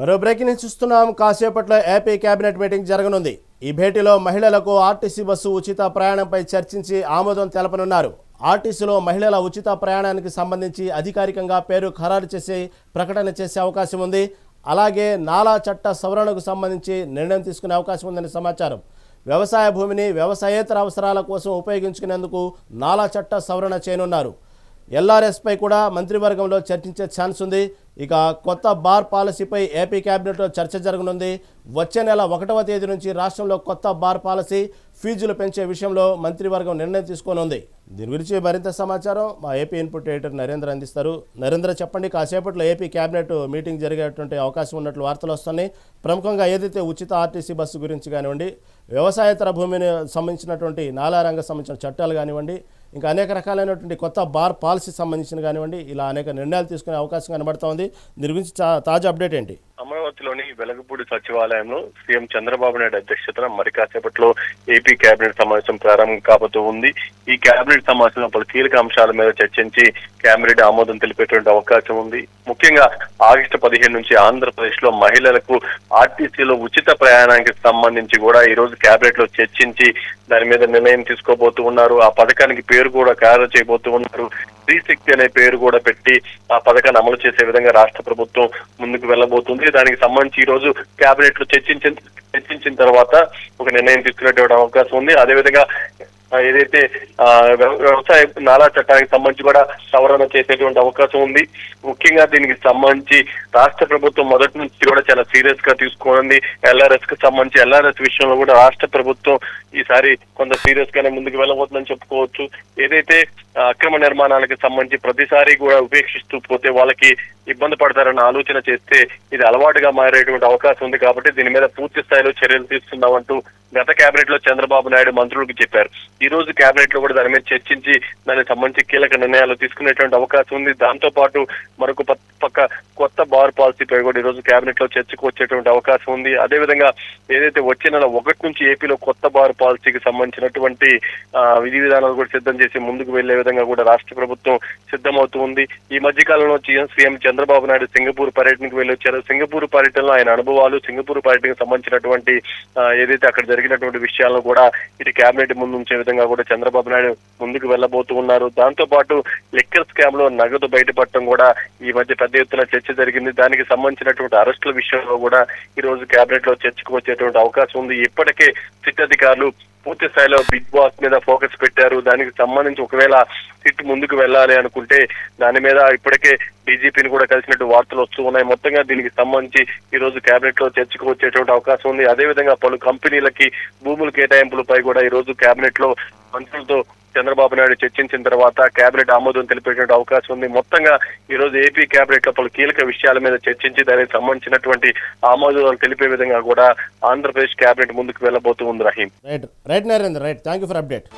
మరో breaking news చూస్తున్నాం. కాసేపట్లో ఏపీ కేబినెట్ మీటింగ్ జరగనుంది. ఈ భేటీలో మహిళలకు ఆర్టీసీ బస్సు ఉచిత ప్రయాణంపై చర్చించి ఆమోదం తెలపనున్నారు. ఆర్టీసీలో మహిళల ఉచిత ప్రయాణానికి సంబంధించి అధికారికంగా పేరు ఖరారు చేసి ప్రకటన చేసే అవకాశం ఉంది. అలాగే నాలా చట్ట సవరణకు సంబంధించి నిర్ణయం తీసుకునే అవకాశం ఉందని సమాచారం. వ్యవసాయ భూమిని వ్యవసాయేతర అవసరాల కోసం ఉపయోగించుకునేందుకు నాలా చట్ట సవరణ చేయనున్నారు. ఎల్ఆర్ఎస్పై కూడా మంత్రివర్గంలో చర్చించే ఛాన్స్ ఉంది. ఇక కొత్త బార్ పాలసీపై ఏపీ కేబినెట్లో చర్చ జరగనుంది. వచ్చే నెల ఒకటవ తేదీ నుంచి రాష్ట్రంలో కొత్త బార్ పాలసీ ఫీజులు పెంచే విషయంలో మంత్రివర్గం నిర్ణయం తీసుకోనుంది. దీని గురించి మరింత సమాచారం మా ఏపీ ఇన్పుట్ ఎడిటర్ నరేంద్ర అందిస్తారు. నరేంద్ర చెప్పండి కాసేపట్లో ఏపీ కేబినెట్ మీటింగ్ జరిగేటువంటి అవకాశం ఉన్నట్లు వార్తలు వస్తున్నాయి. ప్రముఖంగా ఏదైతే ఉచిత ఆర్టీసీ బస్సు గురించి కానివ్వండి వ్యవసాయేతర భూమిని సంబంధించినటువంటి నాలా రంగం సంబంధించిన చట్టాలు కానివ్వండి ఇంకా అనేక రకాలైనటువంటి కొత్త బార్ పాలసీ సంబంధించిన కానివ్వండి ఇలా అనేక నిర్ణయాలు తీసుకునే అవకాశం కనబడుతోంది దీని గురించి తా- తాజా అప్డేట్ ఏంటి? అమరావతిలోని వెలగపూడి సచివాలయంలో సీఎం చంద్రబాబు నాయుడు అధ్యక్షతన మరి కాసేపట్లో ఏపీ కేబినెట్ సమావేశం ప్రారంభం కాబోతూ ఉంది. ఈ కేబినెట్ సమావేశంలో పలు కీలక అంశాల మీద చర్చించి కేబినెట్ ఆమోదం తెలిపేటువంటి అవకాశం ఉంది. ముఖ్యంగా ఆగస్టు పదిహేను నుంచి ఆంధ్రప్రదేశ్లో మహిళలకు ఆర్టీసీలో ఉచిత ప్రయాణానికి సంబంధించి కూడా ఈ రోజు కేబినెట్లో చర్చించి దాని మీద నిర్ణయం తీసుకోబోతూ ఉన్నారు. ఆ పథకానికి పేరు పేరు కూడా ఖరారు చేయబోతూ ఉన్నారు. స్త్రీ శక్తి అనే పేరు కూడా పెట్టి ఆ పథకాన్ని అమలు చేసే విధంగా రాష్ట్ర ప్రభుత్వం ముందుకు వెళ్ళబోతుంది. దానికి సంబంధించి ఈ రోజు కేబినెట్లో చర్చించిన చర్చించిన తర్వాత ఒక నిర్ణయం తీసుకునేటువంటి అవకాశం ఉంది. అదేవిధంగా ఏదైతే వ్యవసాయ నాలా చట్టానికి సంబంధించి కూడా సవరణ చేసేటువంటి అవకాశం ఉంది. ముఖ్యంగా దీనికి సంబంధించి రాష్ట్ర ప్రభుత్వం మొదటి నుంచి కూడా చాలా సీరియస్గా తీసుకుంది ఎల్ఆర్ఎస్కి సంబంధించి ఎల్ఆర్ఎస్ విషయంలో కూడా రాష్ట్ర ప్రభుత్వం ఈసారి కొంత సీరియస్ గానే ముందుకు వెళ్ళబోతుందని చెప్పుకోవచ్చు. ఏదైతే అక్రమ నిర్మాణాలకు సంబంధించి ప్రతిసారి కూడా ఉపేక్షిస్తూ పోతే వాళ్ళకి ఇబ్బంది పడతారన్న ఆలోచన చేస్తే ఇది అలవాటుగా మారేటువంటి అవకాశం ఉంది కాబట్టి దీని మీద పూర్తి స్థాయిలో చర్యలు తీసుకుందామంటూ గత కేబినెట్లో చంద్రబాబు నాయుడు మంత్రులకు చెప్పారు. ఈ రోజు కేబినెట్లో కూడా దాని మీద చర్చించి దానికి సంబంధించి కీలక నిర్ణయాలు తీసుకునేటువంటి అవకాశం ఉంది. దాంతో పాటు మరొక పక్క కొత్త బార్ పాలసీపై కూడా ఈ రోజు కేబినెట్లో చర్చకు వచ్చేటువంటి అవకాశం ఉంది. అదేవిధంగా ఏదైతే వచ్చే నెల ఒకటి నుంచి ఏపీలో కొత్త బార్ పాలసీకి సంబంధించినటువంటి విధి విధానాలు కూడా సిద్ధం చేసి ముందుకు వెళ్ళే విధంగా కూడా రాష్ట్ర ప్రభుత్వం సిద్ధమవుతూ ఉంది. ఈ మధ్య కాలంలో సీఎం చంద్రబాబు నాయుడు సింగపూర్ పర్యటనకు వెళ్ళి వచ్చారు సింగపూర్ పర్యటనలో ఆయన అనుభవాలు సింగపూర్ పర్యటనకు సంబంధించినటువంటి ఏదైతే అక్కడ జరిగినటువంటి విషయాలను కూడా ఇది కేబినెట్ ముందు ఉంచే విధంగా కూడా చంద్రబాబు నాయుడు ముందుకు వెళ్ళబోతూ ఉన్నారు. దాంతో పాటు లిక్కర్ స్కామ్లో నగదు బయటపడటం కూడా ఈ మధ్య పెద్ద ఎత్తున చర్చ జరిగింది. దానికి సంబంధించినటువంటి అరెస్టుల విషయంలో కూడా ఈ రోజు కేబినెట్లో చర్చకు వచ్చేటువంటి అవకాశం ఉంది. ఇప్పటికే సిట్ అధికారులు పూర్తి స్థాయిలో బిగ్ బాస్ మీద ఫోకస్ పెట్టారు. దానికి సంబంధించి ఒకవేళ సిట్ ముందుకు వెళ్ళాలి అనుకుంటే దాని మీద ఇప్పటికే డీజీపీని కూడా కలిసినట్టు వార్తలు వస్తూ ఉన్నాయి. మొత్తంగా దీనికి సంబంధించి ఈ రోజు కేబినెట్లో చర్చకు వచ్చేటువంటి అవకాశం ఉంది. అదేవిధంగా పలు కంపెనీలకి భూముల కేటాయింపులపై కూడా ఈ రోజు కేబినెట్లో మంత్రులతో చంద్రబాబు నాయుడు చర్చించిన తర్వాత కేబినెట్ ఆమోదం తెలిపేటువంటి అవకాశం ఉంది. మొత్తంగా ఈ రోజు ఏపీ కేబినెట్లో పలు కీలక విషయాల మీద చర్చించి దానికి సంబంధించినటువంటి ఆమోదాలు తెలిపే విధంగా కూడా ఆంధ్రప్రదేశ్ కేబినెట్ ముందుకు వెళ్ళబోతూ ఉంది Rahim. Right right Narendra right thank you for update